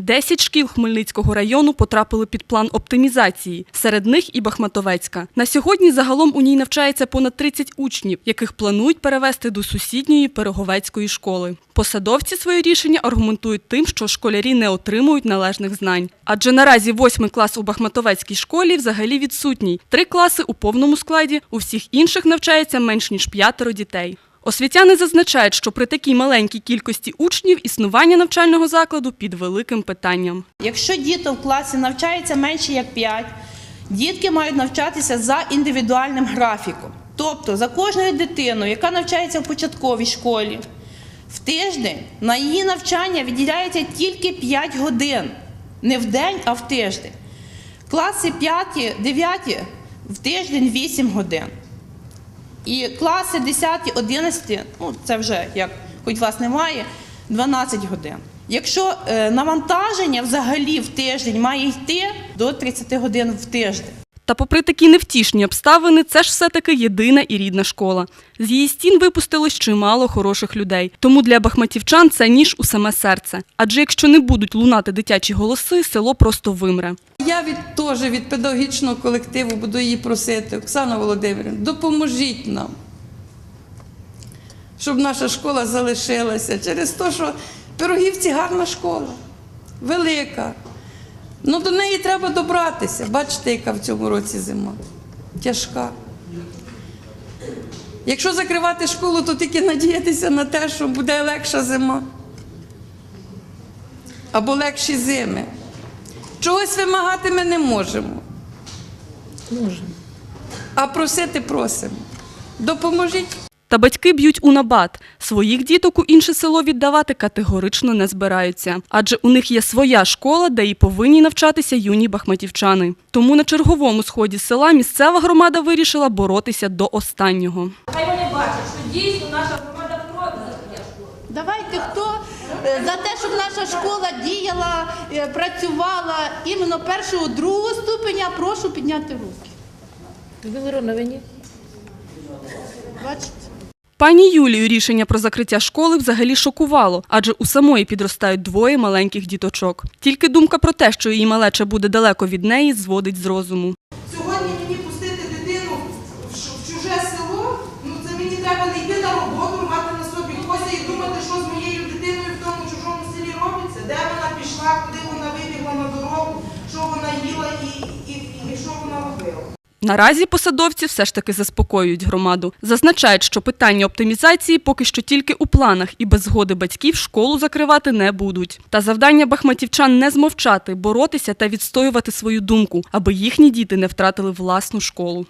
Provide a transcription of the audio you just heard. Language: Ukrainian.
Десять шкіл Хмельницького району потрапили під план оптимізації. Серед них і Бахматовецька. На сьогодні загалом у ній навчається понад 30 учнів, яких планують перевести до сусідньої Пироговецької школи. Посадовці своє рішення аргументують тим, що школярі не отримують належних знань. Адже наразі восьмий клас у Бахматовецькій школі взагалі відсутній. Три класи у повному складі, у всіх інших навчається менш ніж п'ятеро дітей. Освітяни зазначають, що при такій маленькій кількості учнів існування навчального закладу під великим питанням. Якщо діток в класі навчається менше як 5, дітки мають навчатися за індивідуальним графіком. Тобто за кожною дитиною, яка навчається в початковій школі, в тиждень на її навчання виділяється тільки 5 годин. Не в день, а в тиждень. Класи 5, 9 в тиждень 8 годин. І класи 10, 11, ну це вже як хоч вас немає, 12 годин. Якщо е, навантаження взагалі в тиждень має йти до 30 годин в тиждень. Та попри такі невтішні обставини, це ж все-таки єдина і рідна школа. З її стін випустилось чимало хороших людей. Тому для бахматівчан це ніж у саме серце. Адже якщо не будуть лунати дитячі голоси, село просто вимре. Я від теж від педагогічного колективу буду її просити, Оксана Володимирівна, допоможіть нам, щоб наша школа залишилася через те, що Пирогівці гарна школа, велика. Ну до неї треба добратися. Бачите, яка в цьому році зима. Тяжка. Якщо закривати школу, то тільки надіятися на те, що буде легша зима. Або легші зими. Чогось вимагати ми не можемо. Можемо. А просити просимо. Допоможіть. Та батьки б'ють у набат. Своїх діток у інше село віддавати категорично не збираються. Адже у них є своя школа, де і повинні навчатися юні бахматівчани. Тому на черговому сході села місцева громада вирішила боротися до останнього. Хай вони бачать, що дійсно наша громада проти закриття школи. Давайте хто за те, щоб наша школа діяла, е, працювала іменно першого, другого ступеня, прошу підняти руки. Людмила на вині. Бачите? Пані Юлію рішення про закриття школи взагалі шокувало, адже у самої підростають двоє маленьких діточок. Тільки думка про те, що її малеча буде далеко від неї, зводить з розуму. Сьогодні мені пустити дитину в ш- в чуже село, ну це мені треба не йти на роботу, мати на собі кося і думати, що з моєю дитиною в тому чужому селі робиться, де вона пішла, куди вона вибігла на дорогу, що вона їла і, і, і, і що вона робила. Наразі посадовці все ж таки заспокоюють громаду. Зазначають, що питання оптимізації поки що тільки у планах і без згоди батьків школу закривати не будуть. Та завдання бахматівчан не змовчати, боротися та відстоювати свою думку, аби їхні діти не втратили власну школу.